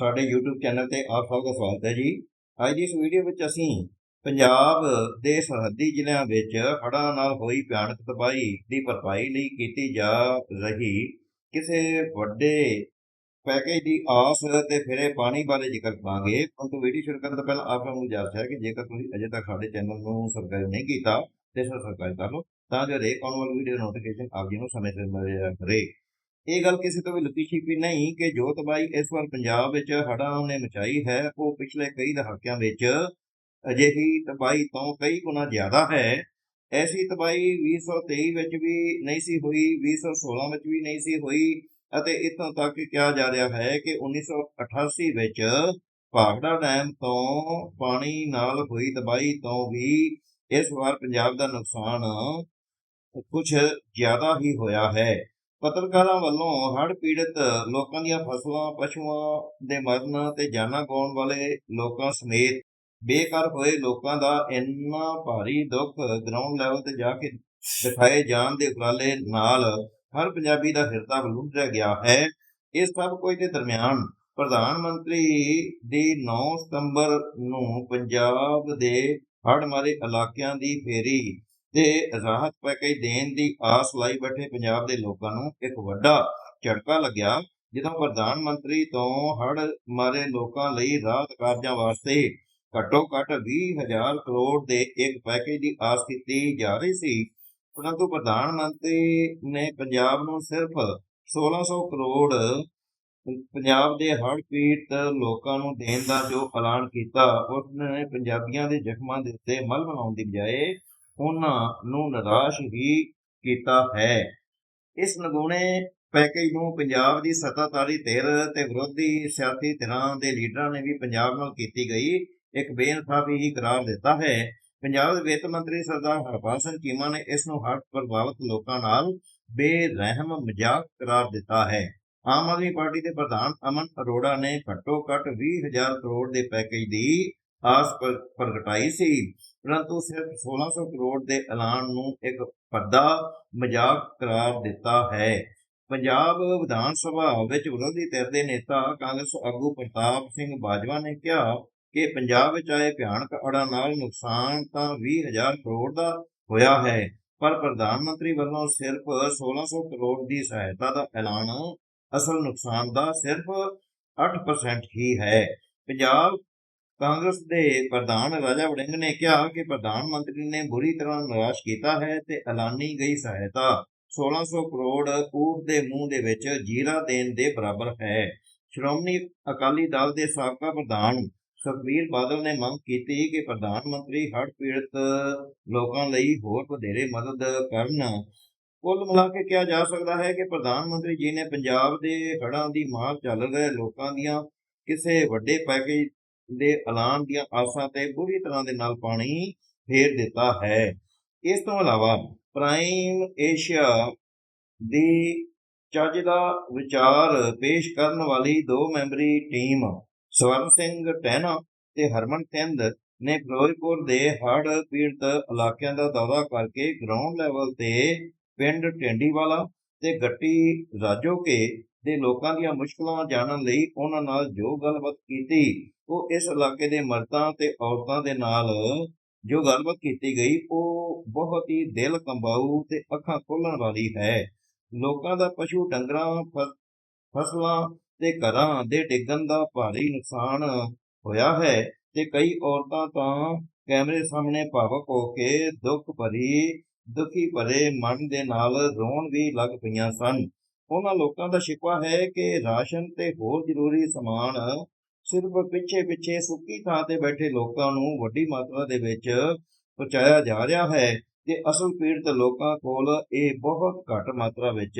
ਸਾਡੇ YouTube channel ਤੇ ਆਪ ਸਭ ਦਾ ਸਵਾਗਤ ਹੈ ਜੀ। ਅੱਜ ਦੀ ਇਸ ਵੀਡੀਓ ਵਿੱਚ ਅਸੀਂ ਪੰਜਾਬ ਦੇ ਸਰਹੱਦੀ ਜ਼ਿਲ੍ਹਿਆਂ ਵਿੱਚ ਹੜ੍ਹਾਂ ਨਾਲ ਹੋਈ ਭਿਆਨਕ ਤਬਾਹੀ ਦੀ ਭਰਪਾਈ ਲਈ ਕੀਤੀ ਜਾ ਰਹੀ। ਕਿਸੇ ਵੱਡੇ ਪੈਕੇਜ ਦੀ ਆਸ ਤੇ ਫਿਰੇ ਪਾਣੀ ਬਾਰੇ ਜ਼ਿਕਰ ਕਰਾਂਗੇ। ਪਰੰਤੂ ਵੀਡੀਓ ਸ਼ੁਰੂ ਕਰਨ ਤੋਂ ਪਹਿਲਾਂ ਆਪ ਨੂੰ ਗੁਜ਼ਾਰਿਸ਼ ਹੈ ਕਿ ਜੇਕਰ ਤੁਸੀਂ ਅਜੇ ਤੱਕ ਸਾਡੇ ਚੈਨਲ ਨੂੰ ਸਬਸਕ੍ਰਾਈਬ ਨਹੀਂ ਕੀਤਾ, ਤੇ ਸਬਸਕ੍ਰਾਈਬ ਕਰ ਲਓ, ਤਾਂ ਜੋ ਹਰੇਕ ਆਉਣ ਵਾਲੀ ਵੀਡੀਓ ਨੋਟੀਫਿਕੇਸ਼ਨ ਆਪ ਜੀ ਨੂੰ ਸਮੇਂ ਸਿਰ ਮਿਲ ਜਾਇਆ ਇਹ ਗੱਲ ਕਿਸੇ ਤੋਂ ਵੀ ਲੁਕੀ ਛਿਪੀ ਨਹੀਂ ਕਿ ਜੋ ਤਬਾਹੀ ਇਸ ਵਾਰ ਪੰਜਾਬ ਵਿੱਚ ਹੜ੍ਹਾਂ ਨੇ ਮਚਾਈ ਹੈ। ਉਹ ਪਿਛਲੇ ਕਈ ਦਹਾਕਿਆਂ ਵਿੱਚ ਅਜਿਹੀ ਤਬਾਹੀ ਤੋਂ ਕਈ ਗੁਣਾ ਜ਼ਿਆਦਾ ਹੈ। ਐਸੀ ਤਬਾਹੀ 2023 ਵਿੱਚ ਵੀ ਨਹੀਂ ਸੀ ਹੋਈ 2016 ਵਿੱਚ ਵੀ ਨਹੀਂ ਸੀ ਹੋਈ ਅਤੇ ਇਤੋਂ ਤੱਕ ਕਿਹਾ ਜਾ ਰਿਹਾ ਹੈ ਕਿ 1988 ਵਿੱਚ ਭਾਗੜਾ ਡੈਮ ਤੋਂ ਪਾਣੀ ਨਾਲ ਹੋਈ ਤਬਾਹੀ ਤੋਂ ਵੀ ਇਸ ਵਾਰ ਪੰਜਾਬ ਦਾ ਨੁਕਸਾਨ ਕੁਝ ਜ਼ਿਆਦਾ ਹੀ ਹੋਇਆ ਹੈ। ਪੱਤਰਕਾਰਾਂ ਵੱਲੋਂ ਹੜ੍ਹ ਪੀੜਤ ਲੋਕਾਂ ਦੀਆਂ ਫਸਲਾਂ, ਪਸ਼ੂਆਂ ਦੇ ਮਰਨ ਤੇ ਜਾਨਾਂ ਗਵਾਉਣ ਵਾਲੇ ਲੋਕਾਂ ਸਮੇਤ ਬੇਘਰ ਹੋਏ ਲੋਕਾਂ ਦਾ ਇੰਨਾ ਭਾਰੀ ਦੁੱਖ ਗਰਾਊਂਡ ਲੈਵਲ ਤੇ ਜਾ ਕੇ ਦਿਖਾਏ ਜਾਣ ਦੇ ਉਪਰਾਲੇ ਨਾਲ ਹਰ ਪੰਜਾਬੀ ਦਾ ਹਿਰਦਾ ਬਲੂੰਦਰਿਆ ਗਿਆ ਹੈ। ਇਹ ਸਭ ਕੁਝ ਦੇ ਦਰਮਿਆਨ ਪ੍ਰਧਾਨ ਮੰਤਰੀ ਦੀ 9 ਸਤੰਬਰ ਨੂੰ ਪੰਜਾਬ ਦੇ ਹੜ੍ਹ ਮਾਰੇ ਇਲਾਕਿਆਂ ਦੀ ਫੇਰੀ ਤੇ ਰਾਹਤ ਪੈਕੇਜ ਦੇਣ ਦੀ ਆਸ ਲਾਈ ਬੈਠੇ ਪੰਜਾਬ ਦੇ ਲੋਕਾਂ ਨੂੰ ਇੱਕ ਵੱਡਾ ਝਟਕਾ ਲੱਗਿਆ ਜਦੋਂ ਪ੍ਰਧਾਨ ਮੰਤਰੀ ਤੋਂ ਹੜ੍ਹ ਮਾਰੇ ਲੋਕਾਂ ਲਈ ਰਾਹਤ ਕਾਰਜਾਂ ਵਾਸਤੇ ਘੱਟੋ ਘੱਟ 20000 ਕਰੋੜ ਦੇ ਇੱਕ ਪੈਕੇਜ ਦੀ ਆਸ ਕੀਤੀ ਜਾ ਰਹੀ ਸੀ। ਪਰੰਤੂ ਪ੍ਰਧਾਨ ਮੰਤਰੀ ਨੇ ਪੰਜਾਬ ਨੂੰ ਸਿਰਫ 1600 ਕਰੋੜ ਪੰਜਾਬ ਦੇ ਹੜ੍ਹ ਪੀੜਤ ਲੋਕਾਂ ਨੂੰ ਦੇਣ ਦਾ ਜੋ ਐਲਾਨ ਕੀਤਾ ਉਸ ਨੇ ਪੰਜਾਬੀਆਂ ਦੇ ਜ਼ਖਮਾਂ ਦੇ ਉੱਤੇ ਮਲ ਬਣਾਉਣ ਦੀ ਬਜਾਏ ਉਹਨਾਂ ਨੂੰ ਨਿਰਾਸ਼ ਹੀ ਕੀਤਾ ਹੈ। ਇਸ ਨਗੂਣੇ ਪੈਕੇਜ ਨੂੰ ਪੰਜਾਬ ਦੀ ਸੱਤਾਧਾਰੀ ਧਿਰ ਤੇ ਵਿਰੋਧੀ ਸਿਆਸੀ ਧਿਰਾਂ ਦੇ ਲੀਡਰਾਂ ਨੇ ਵੀ ਪੰਜਾਬ ਨਾਲ ਕੀਤੀ ਗਈ ਇੱਕ ਬੇਇਨਸਾਫੀ ਹੀ ਕਰਾਰ ਦਿੱਤਾ ਹੈ। ਪੰਜਾਬ ਦੇ ਵਿੱਤ ਮੰਤਰੀ ਸਰਦਾਰ ਹਰਪਾਲ ਸਿੰਘ ਚੀਮਾ ਨੇ ਇਸ ਨੂੰ ਹੜ੍ਹ ਪ੍ਰਭਾਵਿਤ ਲੋਕਾਂ ਨਾਲ ਬੇਰਹਿਮ ਮਜ਼ਾਕ ਕਰਾਰ ਦਿੱਤਾ ਹੈ। ਆਮ ਆਦਮੀ ਪਾਰਟੀ ਦੇ ਪ੍ਰਧਾਨ ਅਮਨ ਅਰੋੜਾ ਨੇ ਘੱਟੋ ਘੱਟ 20000 ਕਰੋੜ ਦੇ ਪੈਕੇਜ ਦੀ ਆਸ ਪ੍ਰਗਟਾਈ ਸੀ। ਪਰੰਤੂ ਸਿਰਫ 1600 ਕਰੋੜ ਦੇ ਐਲਾਨ ਨੂੰ ਇੱਕ ਭੱਦਾ ਮਜ਼ਾਕ ਕਰਾਰ ਦਿੱਤਾ ਹੈ। ਪੰਜਾਬ ਵਿਧਾਨ ਸਭਾ ਵਿੱਚ ਵਿਰੋਧੀ ਧਿਰ ਦੇ ਨੇਤਾ ਕਾਂਗਰਸ ਆਗੂ ਪ੍ਰਤਾਪ ਸਿੰਘ ਬਾਜਵਾ ਨੇ ਕਿਹਾ ਕਿ ਪੰਜਾਬ ਵਿੱਚ ਆਏ ਭਿਆਨਕ ਹੜ੍ਹਾਂ ਨਾਲ ਨੁਕਸਾਨ ਤਾਂ 20000 ਕਰੋੜ ਦਾ ਹੋਇਆ ਹੈ, ਪਰ ਪ੍ਰਧਾਨ ਮੰਤਰੀ ਵੱਲੋਂ ਸਿਰਫ 1600 ਕਰੋੜ ਦੀ ਸਹਾਇਤਾ ਦਾ ਐਲਾਨ ਅਸਲ ਨੁਕਸਾਨ ਦਾ ਸਿਰਫ 8% ਹੀ ਹੈ। ਪੰਜਾਬ ਕਾਂਗਰਸ ਦੇ ਪ੍ਰਧਾਨ ਰਾਜਾ ਵੜਿੰਗ ਨੇ ਕਿਹਾ ਕਿ ਪ੍ਰਧਾਨ ਮੰਤਰੀ ਨੇ ਬੁਰੀ ਤਰ੍ਹਾਂ ਨਿਰਾਸ਼ ਕੀਤਾ ਹੈ ਤੇ ਐਲਾਨੀ ਗਈ ਸਹਾਇਤਾ। 1600 ਕਰੋੜ ਊਠ ਦੇ ਮੂੰਹ ਦੇ ਵਿੱਚ ਜੀਰਾ ਦੇਣ ਦੇ ਬਰਾਬਰ ਹੈ। ਸ਼੍ਰੋਮਣੀ ਅਕਾਲੀ ਦਲ ਦੇ ਸਾਬਕਾ ਪ੍ਰਧਾਨ ਸੁਖਬੀਰ ਬਾਦਲ ਨੇ ਮੰਗ ਕੀਤੀ ਕਿ ਪ੍ਰਧਾਨ ਮੰਤਰੀ ਹੜ੍ਹ ਪੀੜਤ ਲੋਕਾਂ ਲਈ ਹੋਰ ਵਧੇਰੇ ਮਦਦ ਕਰਨ। ਕੁੱਲ ਮਿਲਾ ਕੇ ਕਿਹਾ ਜਾ ਸਕਦਾ ਹੈ ਕਿ ਪ੍ਰਧਾਨ ਮੰਤਰੀ ਜੀ ਨੇ ਪੰਜਾਬ ਦੇ ਹੜ੍ਹਾਂ ਦੀ ਮਾਰ ਚੱਲ ਰਹੇ ਲੋਕਾਂ ਦੀਆਂ ਕਿਸੇ ਵੱਡੇ ਪੈਕੇਜ ਦੇ ਐਲਾਨ ਦੀਆਂ ਆਸਾਂ ਤੇ ਬੁਰੀ ਤਰ੍ਹਾਂ ਦੇ ਨਾਲ ਪਾਣੀ ਫੇਰ ਦਿੱਤਾ ਹੈ। ਇਸ ਤੋਂ ਇਲਾਵਾ ਪ੍ਰਾਈਮ ਏਸ਼ੀਆ ਦੀ ਚੱਜ ਦਾ ਵਿਚਾਰ ਪੇਸ਼ ਕਰਨ ਵਾਲੀ ਦੋ ਮੈਂਬਰੀ ਟੀਮ ਸਵਰਨ ਸਿੰਘ ਟਹਿਣਾ ਤੇ ਹਰਮਨ ਚੰਦ ਨੇ ਫਿਰੋਜ਼ਪੁਰ ਦੇ ਹੜ੍ਹ ਪੀੜਤ ਇਲਾਕਿਆਂ ਦਾ ਦੌਰਾ ਕਰਕੇ ਗਰਾਊਂਡ ਲੈਵਲ ਤੇ ਪਿੰਡ ਟੈਂਡੀਵਾਲਾ ਤੇ ਗੱਟੀ ਰਾਜੋ ਕੇ ਦੇ ਲੋਕਾਂ ਦੀਆਂ ਮੁਸ਼ਕਲਾਂ ਜਾਣਨ ਲਈ ਉਹਨਾਂ ਨਾਲ ਜੋ ਗੱਲਬਾਤ ਕੀਤੀ, ਉਹ ਇਸ ਇਲਾਕੇ ਦੇ ਮਰਦਾਂ ਤੇ ਔਰਤਾਂ ਦੇ ਨਾਲ ਜੋ ਗੱਲਬਾਤ ਕੀਤੀ ਗਈ, ਉਹ ਬਹੁਤ ਹੀ ਦਿਲ ਕੰਬਾਊ ਤੇ ਅੱਖਾਂ ਖੋਲਣ ਵਾਲੀ ਹੈ। ਲੋਕਾਂ ਦਾ ਪਸ਼ੂ ਡੰਗਰਾਂ, ਫ- ਫਸਲਾਂ ਤੇ ਘਰਾਂ ਦੇ ਡਿੱਗਣ ਦਾ ਭਾਰੀ ਨੁਕਸਾਨ ਹੋਇਆ ਹੈ ਤੇ ਕਈ ਔਰਤਾਂ ਤਾਂ ਕੈਮਰੇ ਸਾਹਮਣੇ ਭਾਵਕ ਹੋ ਕੇ ਦੁੱਖ ਭਰੀ, ਦੁਖੀ ਭਰੇ ਮਨ ਦੇ ਨਾਲ ਰੋਣ ਵੀ ਲੱਗ ਪਈਆਂ ਸਨ। ਉਹਨਾਂ ਲੋਕਾਂ ਦਾ ਸ਼ਿਕਵਾ ਹੈ ਕਿ ਰਾਸ਼ਨ ਤੇ ਹੋਰ ਜ਼ਰੂਰੀ ਸਮਾਨ ਸਿਰਫ ਪਿੱਛੇ ਪਿੱਛੇ ਸੁੱਕੀ ਥਾਂ ਤੇ ਬੈਠੇ ਲੋਕਾਂ ਨੂੰ ਵੱਡੀ ਮਾਤਰਾ ਦੇ ਵਿੱਚ ਪਹੁੰਚਾਇਆ ਜਾ ਰਿਹਾ ਹੈ ਤੇ ਅਸਲ ਪੀੜਤ ਲੋਕਾਂ ਕੋਲ ਇਹ ਬਹੁਤ ਘੱਟ ਮਾਤਰਾ ਵਿੱਚ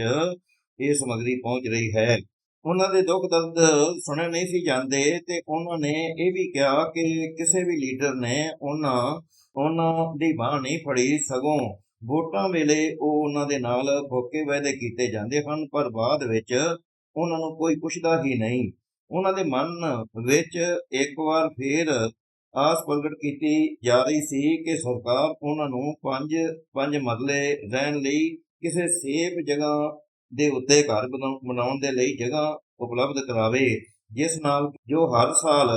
ਇਹ ਸਮੱਗਰੀ ਪਹੁੰਚ ਰਹੀ ਹੈ। ਉਹਨਾਂ ਦੇ ਦੁੱਖ ਦਰਦ ਸੁਣੇ ਨਹੀਂ ਸੀ ਜਾਂਦੇ ਤੇ ਉਹਨਾਂ ਨੇ ਇਹ ਵੀ ਕਿਹਾ ਕਿ ਕਿਸੇ ਵੀ ਲੀਡਰ ਨੇ ਉਹਨਾਂ ਉਹਨਾਂ ਦੀ ਬਾਹ ਨਹੀਂ ਫੜੀ ਸਗੋਂ ਵੋਟਾਂ ਵੇਲੇ ਉਹ ਉਹਨਾਂ ਦੇ ਨਾਲ ਫੋਕੇ ਵਾਅਦੇ ਕੀਤੇ ਜਾਂਦੇ ਹਨ, ਪਰ ਬਾਅਦ ਵਿੱਚ ਉਹਨਾਂ ਨੂੰ ਕੋਈ ਪੁੱਛਦਾ ਹੀ ਨਹੀਂ। ਉਹਨਾਂ ਦੇ ਮਨ ਵਿੱਚ ਇੱਕ ਵਾਰ ਫੇਰ ਆਸ ਪ੍ਰਗਟ ਕੀਤੀ ਜਾ ਰਹੀ ਸੀ ਕਿ ਸਰਕਾਰ ਉਹਨਾਂ ਨੂੰ ਪੰਜ ਪੰਜ ਮਰਲੇ ਰਹਿਣ ਲਈ ਕਿਸੇ ਸੇਫ ਜਗ੍ਹਾ ਦੇ ਉੱਤੇ ਘਰ ਬਣਾਉ- ਬਣਾਉਣ ਦੇ ਲਈ ਜਗ੍ਹਾ ਉਪਲਬਧ ਕਰਾਵੇ, ਜਿਸ ਨਾਲ ਜੋ ਹਰ ਸਾਲ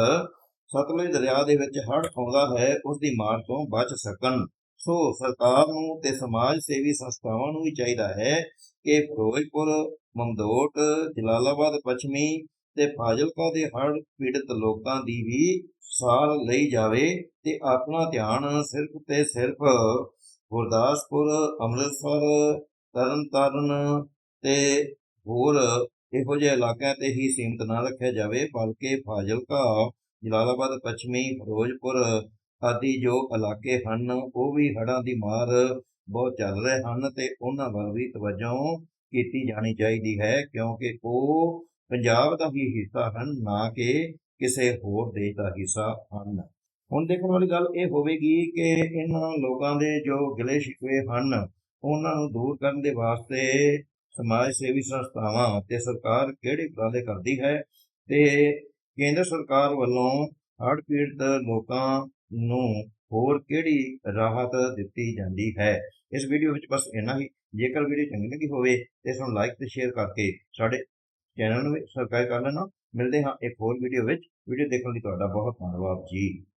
ਸਤਲੁਜ ਦਰਿਆ ਦੇ ਵਿੱਚ ਹੜ੍ਹ ਆਉਂਦਾ ਹੈ ਉਸ ਦੀ ਮਾਰ ਤੋਂ ਬਚ ਸਕਣ। ਸੋ ਸਰਕਾਰ ਨੂੰ ਤੇ ਸਮਾਜ ਸੇਵੀ ਸੰਸਥਾਵਾਂ ਨੂੰ ਵੀ ਚਾਹੀਦਾ ਹੈ ਕਿ ਫਿਰੋਜ਼ਪੁਰ ਮਮਦੋਟ ਜਲਾਲਾਬਾਦ, ਪੱਛਮੀ ਤੇ ਫਾਜ਼ਿਲਕਾ ਦੇ ਹੜ੍ਹ ਪੀੜਤ ਲੋਕਾਂ ਦੀ ਵੀ ਸਾਰ ਲਈ ਜਾਵੇ ਤੇ ਆਪਣਾ ਧਿਆਨ ਸਿਰਫ ਤੇ ਸਿਰਫ ਗੁਰਦਾਸਪੁਰ, ਅੰਮ੍ਰਿਤਸਰ, ਤਰਨਤਾਰਨ ਤੇ ਹੋਰ ਇਹੋ ਜਿਹੇ ਇਲਾਕਿਆਂ ਤੇ ਹੀ ਸੀਮਤ ਨਾ ਰੱਖਿਆ ਜਾਵੇ, ਬਲਕਿ ਫਾਜ਼ਿਲਕਾ, ਜਲਾਲਾਬਾਦ, ਪੱਛਮੀ, ਫਿਰੋਜ਼ਪੁਰ ਆਦਿ ਜੋ ਇਲਾਕੇ ਹਨ, ਉਹ ਵੀ ਹੜ੍ਹਾਂ ਦੀ ਮਾਰ ਬਹੁਤ ਚੱਲ ਰਹੇ ਹਨ ਤੇ ਉਹਨਾਂ ਵੱਲ ਵੀ ਤਵੱਜੋ ਕੀਤੀ ਜਾਣੀ ਚਾਹੀਦੀ ਹੈ, ਕਿਉਂਕਿ ਉਹ ਪੰਜਾਬ ਦਾ ਹੀ ਹਿੱਸਾ ਹਨ, ਨਾ ਕਿ ਕਿਸੇ ਹੋਰ ਦੇਸ਼ ਦਾ ਹਿੱਸਾ ਹਨ। ਹੁਣ ਦੇਖਣ ਵਾਲੀ ਗੱਲ ਇਹ ਹੋਵੇਗੀ ਕਿ ਇਹਨਾਂ ਲੋਕਾਂ ਦੇ ਜੋ ਗਿਲੇ ਸ਼ਿਕਵੇ ਹਨ, ਉਹਨਾਂ ਨੂੰ ਦੂਰ ਕਰਨ ਦੇ ਵਾਸਤੇ ਸਮਾਜ ਸੇਵੀ ਸੰਸਥਾਵਾਂ ਤੇ ਸਰਕਾਰ ਕਿਹੜੇ ਉਪਰਾਲੇ ਕਰਦੀ ਹੈ ਤੇ ਕੇਂਦਰ ਸਰਕਾਰ ਵੱਲੋਂ ਹੜ੍ਹ ਪੀੜਤ ਲੋਕਾਂ ਨੂੰ ਹੋਰ ਕਿਹੜੀ ਰਾਹਤ ਦਿੱਤੀ ਜਾਂਦੀ ਹੈ? ਇਸ ਵੀਡੀਓ ਵਿੱਚ ਬਸ ਇੰਨਾ ਹੀ। ਜੇਕਰ ਵੀਡੀਓ ਚੰਗੀ ਲੱਗੀ ਹੋਵੇ ਤੇ ਇਸ ਨੂੰ ਲਾਈਕ ਤੇ ਸ਼ੇਅਰ ਕਰਕੇ ਸਾਡੇ ਚੈਨਲ ਨੂੰ ਵੀ ਸਬਸਕ੍ਰਾਈਬ ਕਰ ਲੈਣਾ। ਮਿਲਦੇ ਹਾਂ ਇੱਕ ਹੋਰ ਵੀਡੀਓ ਵਿੱਚ। ਵੀਡੀਓ ਦੇਖਣ ਲਈ ਤੁਹਾਡਾ ਬਹੁਤ ਧੰਨਵਾਦ ਜੀ।